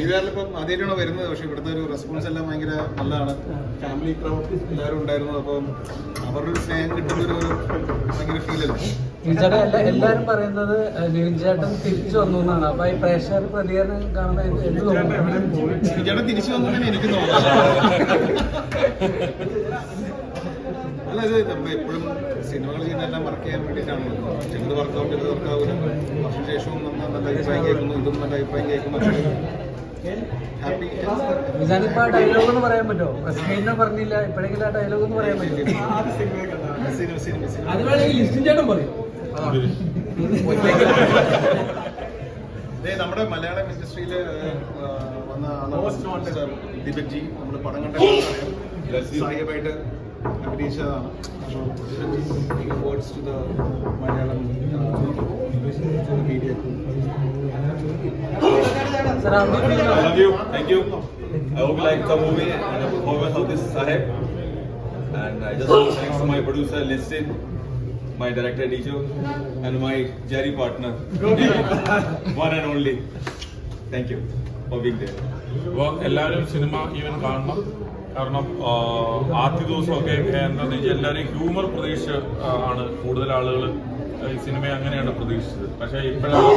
ഇപ്പം ആദ്യമായിട്ടാണ് വരുന്നത്. പക്ഷെ ഇവിടുത്തെ ഒരു റെസ്പോൺസ് എല്ലാം ഭയങ്കര നല്ലതാണ്. ഫാമിലി ക്രൗഡ് എല്ലാവരും ഉണ്ടായിരുന്നു. അപ്പം അവരുടെ ഒരു സ്നേഹം കിട്ടുന്ന ഒരു ഭയങ്കര എല്ലാ എല്ലാരും പറയുന്നത് ഏഹ്, നിവിൻ ചേട്ടൻ തിരിച്ചു വന്നു എന്നാണ്. അപ്പൊ ഈ പ്രേക്ഷകർ പ്രതികരണം കാണുമ്പോൾ എന്ത് എന്ത് തോന്നുന്നു? ചേട്ടൻ തിരിച്ചു വന്നിട്ടാണ് എനിക്ക് അല്ല ഇത് നമ്മൾ എപ്പോഴും സിനിമകൾ ചെയ്യുന്നതെല്ലാം വർക്ക് ചെയ്യാൻ വേണ്ടിയിട്ടാണ്. ചിലത് വർക്കൗട്ട് ചെയ്ത് വർക്കാവില്ല വർഷ ശേഷവും നമ്മൾ നല്ല അഭിപ്രായം കേൾക്കുന്നു ഇതും നല്ല അഭിപ്രായം കേൾക്കുന്നു. ആ ഡയലോഗ് എന്ന് പറയാൻ പറ്റുമോ? പ്രസ് മീറ്റിനെ പറഞ്ഞില്ല ഇപ്പോഴെങ്കിലും ആ ഡയലോഗ് എന്ന് പറയാൻ പറ്റില്ല സിനിമ സിനിമ സിനിമ അത് വേണമെങ്കിൽ ലിസ്റ്റിൻ ചേട്ടൻ പറയും. ദേ, നമ്മുടെ മലയാളം ഇൻഡസ്ട്രിയിൽ വന്ന ദീപക് ജി നമ്മുടെ പടം കണ്ട സായിബായിട്ട് അഭിനയിച്ചതാണ്. Words to the Malayalam media I love you. Thank you. I hope you like the movie and the performance of this Sahib. And I just want to thanks to my producer Listin, my director Dijo, and my Jerry partner, one and only. Thank you for being there. എല്ലാവരും സിനിമ even കാണണം കാരണം ആദ്യ ദിവസമൊക്കെ എന്താണെന്ന് വെച്ചാൽ എല്ലാവരും humour പ്രതീക്ഷ ആണ് കൂടുതൽ ആളുകൾ ഈ സിനിമ അങ്ങനെയാണ് പ്രതീക്ഷിച്ചത്. പക്ഷേ ഇപ്പോഴാണ്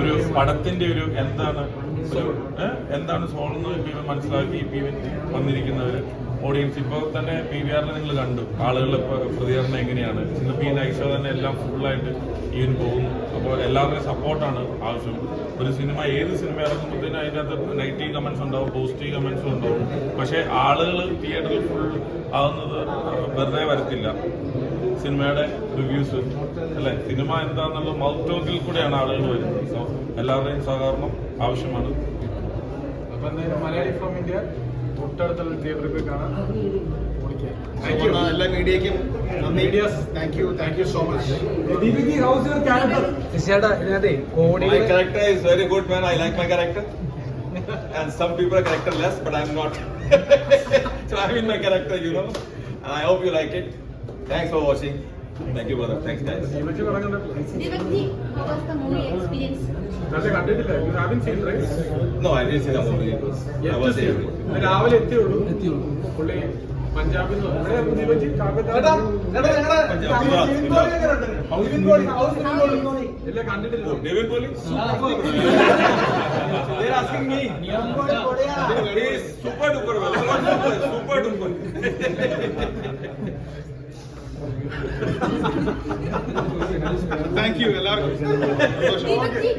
ഒരു പടത്തിന്റെ ഒരു എന്താണ് ഒരു എന്താണ് സോൾന്ന് ഇവൻ മനസ്സിലാക്കി ഇപ്പം വന്നിരിക്കുന്നവർ ഓഡിയൻസ് ഇപ്പോൾ തന്നെ പി വി ആറിൽ നിങ്ങൾ കണ്ടു. ആളുകളുടെ പ്ര- പ്രതികരണം എങ്ങനെയാണ്? ഇന്ന് പി നൈറ്റ് ഷോ തന്നെ എല്ലാം ഫുള്ളായിട്ട് ഈവൻ പോകുന്നു. അപ്പോൾ എല്ലാവരുടെയും സപ്പോർട്ടാണ് ആവശ്യം. ഒരു സിനിമ ഏത് സിനിമ ഇറങ്ങുമ്പോഴത്തേനും അതിന്റെ അകത്ത് നെഗറ്റീവ് കമൻസ് ഉണ്ടാവും പോസിറ്റീവ് കമൻസും ഉണ്ടാവും. പക്ഷേ ആളുകൾ തിയേറ്ററിൽ ഫുൾ ആവുന്നത് വെറുതെ വരത്തില്ല. സിനിമയുടെ റിവ്യൂസ് അല്ലെ? സിനിമ എന്താണെന്നുള്ള മൗത്ത് ടോക്കിൽ കൂടെയാണ് ആളുകൾ വരുന്നത്. സോ എല്ലാവരുടെയും സഹകരണം ആവശ്യമാണ്. മലയാളി ഫ്രോം ഇന്ത്യ തൊട്ടടുത്തുള്ള തിയേറ്ററിൽ പോയി കാണാൻ എല്ലാ മീഡിയയ്ക്കും medias thank you thank you so much how's your character ചേട്ടാ ഇതിനകത്തെ കോടി My character is very good, man. I like my character. and some people are characterless, but I'm not. so I'm in my character, you know. And I hope you like it. Thanks for watching. Thank you, brother. Thanks, guys. Deepak തുടങ്ങുന്നത് Divakti, how was the movie experience? പക്ഷേ കണ്ടിട്ടില്ല you having seen right No, I didn't see the movie. It was, I was there. ഇന്ന് രാവിലെ എത്തിയുള്ളൂ പുള്ളി പഞ്ചാബിൽ നിന്ന് എവിടെയാ ദീപക് കാക്കത്താട് ഇല്ല കണ്ടിട്ടില്ല Oh, David Police? They're asking me. He's super duper well. Super, super duper. Thank you എല്ലാവർക്കും സന്തോഷം Divakti,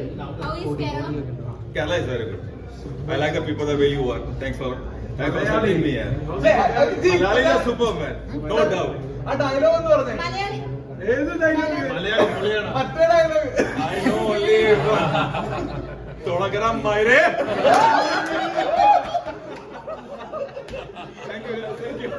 how is Kerala? Kerala is very good. I like the people the way you are. Thanks for thanks for supporting me. Yeah. Malayali is super man. No doubt. Malayali. ഏത് dialogue Malayalam പൊളിയാണ് I know only Tolagaram Maire. Thank you. Thank you. Okay, okay, okay. Thank you, guys.